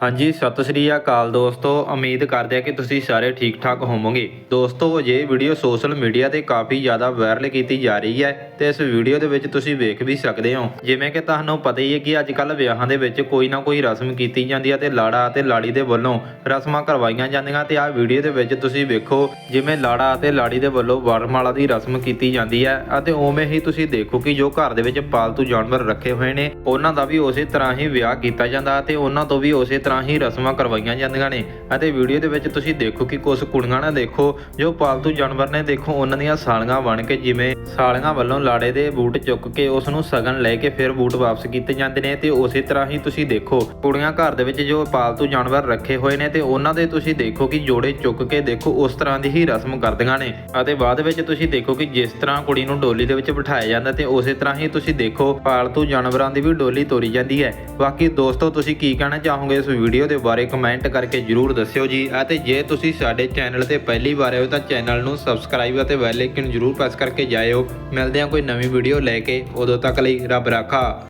ਹਾਂਜੀ, ਸਤਿ ਸ੍ਰੀ ਅਕਾਲ ਦੋਸਤੋ। ਉਮੀਦ ਕਰਦੇ ਆ ਕਿ ਤੁਸੀਂ ਸਾਰੇ ਠੀਕ ਠਾਕ ਹੋਵੋਗੇ। ਦੋਸਤੋ ਜੇ ਵੀਡੀਓ ਸੋਸ਼ਲ ਮੀਡੀਆ ਤੇ ਕਾਫੀ ਜ਼ਿਆਦਾ ਵਾਇਰਲ ਕੀਤੀ ਜਾ ਰਹੀ ਹੈ ਤੇ ਇਸ ਵੀਡੀਓ ਦੇ ਵਿੱਚ ਤੁਸੀਂ ਵੇਖ ਵੀ ਸਕਦੇ ਹੋ। ਜਿਵੇਂ ਕਿ ਤੁਹਾਨੂੰ ਪਤਾ ਹੀ ਹੈ ਕਿ ਅੱਜ ਕੱਲ ਵਿਆਹਾਂ ਦੇ ਵਿੱਚ ਕੋਈ ਨਾ ਕੋਈ ਰਸਮ ਕੀਤੀ ਜਾਂਦੀ ਹੈ ਤੇ ਲਾੜਾ ਅਤੇ ਲਾੜੀ ਦੇ ਵੱਲੋਂ ਰਸਮਾਂ ਕਰਵਾਈਆਂ ਜਾਂਦੀਆਂ ਤੇ ਆਹ ਵੀਡੀਓ ਦੇ ਵਿੱਚ ਤੁਸੀਂ ਵੇਖੋ ਜਿਵੇਂ ਲਾੜਾ ਅਤੇ ਲਾੜੀ ਦੇ ਵੱਲੋਂ ਵਰਮਾਲਾ ਦੀ ਰਸਮ ਕੀਤੀ ਜਾਂਦੀ ਹੈ ਅਤੇ ਉਵੇਂ ਹੀ ਤੁਸੀਂ ਦੇਖੋ ਕਿ ਜੋ ਘਰ ਦੇ ਵਿੱਚ ਪਾਲਤੂ ਜਾਨਵਰ ਰੱਖੇ ਹੋਏ ਨੇ, ਉਹਨਾਂ ਦਾ ਵੀ ਉਸੇ ਤਰ੍ਹਾਂ ਹੀ ਵਿਆਹ ਕੀਤਾ ਜਾਂਦਾ ਤੇ ਉਹਨਾਂ ਤੋਂ ਵੀ ਉਸੇ ਤਰ੍ਹਾਂ ਹੀ ਰਸਮਾਂ ਕਰਵਾਈਆਂ ਜਾਂਦੀਆਂ ਨੇ ਅਤੇ ਵੀਡੀਓ ਦੇ ਵਿੱਚ ਤੁਸੀਂ ਦੇਖੋ ਕਿ ਕੁਝ ਕੁੜੀਆਂ ਨੇ ਦੇਖੋ, ਜੋ ਪਾਲਤੂ ਜਾਨਵਰ ਨੇ ਦੇਖੋ, ਉਹਨਾਂ ਦੀਆਂ ਸਾਲੀਆਂ ਬਣ ਕੇ ਜਿਵੇਂ ਸਾਲੀਆਂ ਵੱਲੋਂ ਲਾੜੇ ਦੇ ਬੂਟ ਚੁੱਕ ਕੇ ਉਸ ਨੂੰ ਸਗਨ ਲੈ ਕੇ ਫਿਰ ਬੂਟ ਵਾਪਸ ਕੀਤੇ ਜਾਂਦੇ ਨੇ ਤੇ ਉਸੇ ਤਰ੍ਹਾਂ ਹੀ ਤੁਸੀਂ ਦੇਖੋ, ਕੁੜੀਆਂ ਘਰ ਦੇ ਵਿੱਚ ਜੋ ਪਾਲਤੂ ਜਾਨਵਰ ਰੱਖੇ ਹੋਏ ਨੇ ਤੇ ਉਹਨਾਂ ਦੇ ਤੁਸੀਂ ਦੇਖੋ ਕਿ ਜੋੜੇ ਚੁੱਕ ਕੇ ਦੇਖੋ, ਉਸ ਤਰ੍ਹਾਂ ਦੀ ਹੀ ਰਸਮ ਕਰਦੀਆਂ ਨੇ ਅਤੇ ਬਾਅਦ ਵਿੱਚ ਤੁਸੀਂ ਦੇਖੋ ਕਿ ਜਿਸ ਤਰ੍ਹਾਂ ਕੁੜੀ ਨੂੰ ਡੋਲੀ ਦੇ ਵਿੱਚ ਬਿਠਾਇਆ ਜਾਂਦਾ ਤੇ ਉਸੇ ਤਰ੍ਹਾਂ ਹੀ ਤੁਸੀਂ ਦੇਖੋ, ਪਾਲਤੂ ਜਾਨਵਰਾਂ ਦੀ ਵੀ ਡੋਲੀ ਤੋਰੀ ਜਾਂਦੀ ਹੈ। ਬਾਕੀ ਦੋਸਤੋ, ਤੁਸੀਂ ਕੀ ਕਹਿਣਾ ਚਾਹੋਗੇ ਇਸ ਵੀਡੀਓ ਦੇ ਬਾਰੇ ਕਮੈਂਟ ਕਰਕੇ ਜਰੂਰ ਦੱਸਿਓ ਜੀ। ਅਤੇ ਜੇ ਤੁਸੀਂ ਸਾਡੇ ਚੈਨਲ ਤੇ ਪਹਿਲੀ ਵਾਰ ਆਏ ਹੋ ਤਾਂ ਚੈਨਲ ਨੂੰ ਸਬਸਕ੍ਰਾਈਬ ਅਤੇ ਬੈਲ ਆਈਕਨ ਜਰੂਰ ਪ੍ਰੈਸ ਕਰਕੇ ਜਾਇਓ। ਮਿਲਦੇ ਹਾਂ ਕੋਈ ਨਵੀਂ ਵੀਡੀਓ ਲੈ ਕੇ। ਉਦੋਂ ਤੱਕ ਲਈ ਰੱਬ ਰਾਖਾ।